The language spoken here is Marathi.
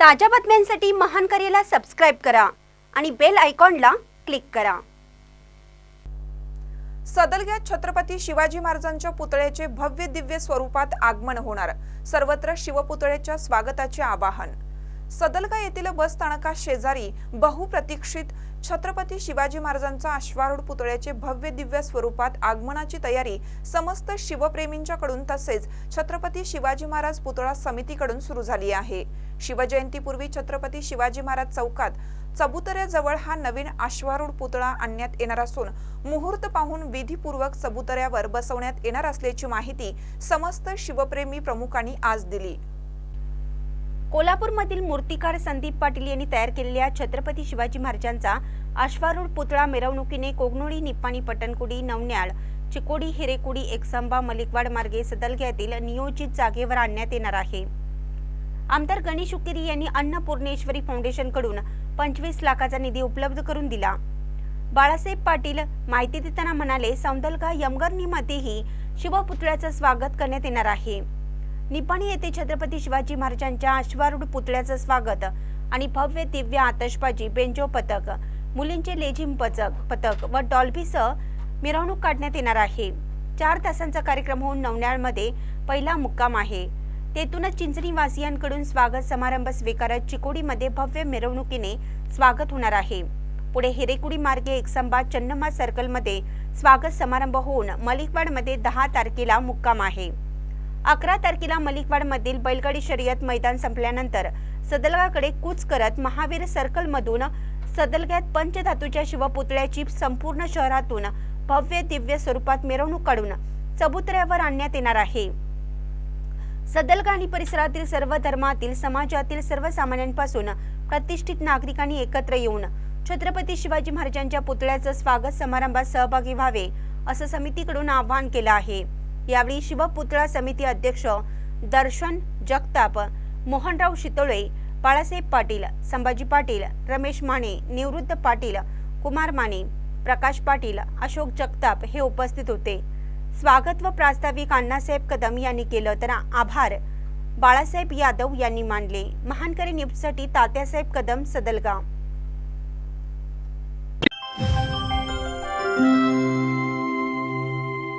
ताज्या बातम्यांसाठी महान करेला सबस्क्राईब करा आणि बेल आयकॉनला क्लिक करा. सदलग्यात छत्रपती शिवाजी महाराजांच्या पुतळ्याचे भव्य दिव्य स्वरूपात आगमन होणार. सर्वत्र शिवपुतळ्याच्या स्वागताचे आवाहन. सदलगा येथील बस स्थानका शेजारी बहुप्रतीक्षित छत्रपती शिवाजी महाराजांचा अश्वारूढ पुतळ्याचे भव्य दिव्य स्वरूपात आगमनाची तयारी समस्त शिवप्रेमींच्याकडून तसेच छत्रपती शिवाजी महाराज पुतळा समितीकडून सुरू झाली आहे. शिवजयंतीपूर्वी छत्रपती शिवाजी महाराज चौकात चबुतऱ्याजवळ हा नवीन अश्वारूढ पुतळा आणण्यात येणार असून मुहूर्त पाहून विधीपूर्वक चबुतऱ्यावर बसवण्यात येणार असल्याची माहिती समस्त शिवप्रेमी प्रमुखांनी आज दिली. कोल्हापूरमधील मूर्तिकार संदीप पाटील यांनी तयार केलेल्या छत्रपती शिवाजी महाराजांचा अश्वारूढ पुतळा मिरवणुकीने कोगनोळी निप्पाणी पटणकुडी नवन्याळ चिकोडी हिरेकुडी एकसंबा मलिकवाड मार्गे सदलग्यातील नियोजित जागेवर आणण्यात येणार आहे. आमदार गणेश उकेरी यांनी अन्नपूर्णेश्वरी फाउंडेशनकडून पंचवीस लाखाचा निधी उपलब्ध करून दिला. बाळासाहेब पाटील माहिती देताना म्हणाले सौंदलगा यमगरणीमध्येही शिवपुतळ्याचं स्वागत करण्यात येणार आहे. निपाणी येथे छत्रपती शिवाजी महाराजांच्या अश्वारूढ पुतळ्याचं स्वागत आणि भव्य दिव्य आतषबाजी बेंजो पथक मुलींचे लेझिम पथक पथक व डॉल्बीसह मिरवणूक काढण्यात येणार आहे. चार तासांचा कार्यक्रम होऊन नवन्याळमध्ये पहिला मुक्काम आहे. तेथूनच चिंचणीवासियांकडून स्वागत समारंभ स्वीकारत चिकोडीमध्ये भव्य मिरवणुकीने स्वागत होणार आहे. पुढे हिरेकुडी मार्गे एकसंबा चन्नमा सर्कलमध्ये स्वागत समारंभ होऊन मलिकवाडमध्ये दहा तारखेला मुक्काम आहे. अकरा तारखेला मलिकवाडमधील बैलगाडी शर्यत मैदान संपल्यानंतर सदलगाकडे कूच करत महावीर सर्कलमधून सदलग्यात पंचधातूच्या शिवपुतळ्याची संपूर्ण शहरातून भव्य दिव्य स्वरूपात मिरवणूक काढून चबुतऱ्यावर आणण्यात येणार आहे. सदलगा आणि परिसरातील सर्व धर्मातील समाजातील सर्वसामान्यांपासून प्रतिष्ठित नागरिकांनी एकत्र येऊन छत्रपती शिवाजी महाराजांच्या पुतळ्याचं स्वागत समारंभात सहभागी व्हावे असं समितीकडून आवाहन केलं आहे. यावेळी शिवपुतळा समिती अध्यक्ष दर्शन जगताप मोहनराव शितोळे बाळासाहेब पाटील संभाजी पाटील रमेश माने निवृत्त पाटील कुमार माने प्रकाश पाटील अशोक जगताप हे उपस्थित होते. स्वागत व प्रास्ताविक अण्णासाहेब कदम यांनी केलं तर आभार. बाळासाहेब यादव यांनी मानले. महानकरी न्यूजसाठी तात्यासाहेब कदम सदलगाव.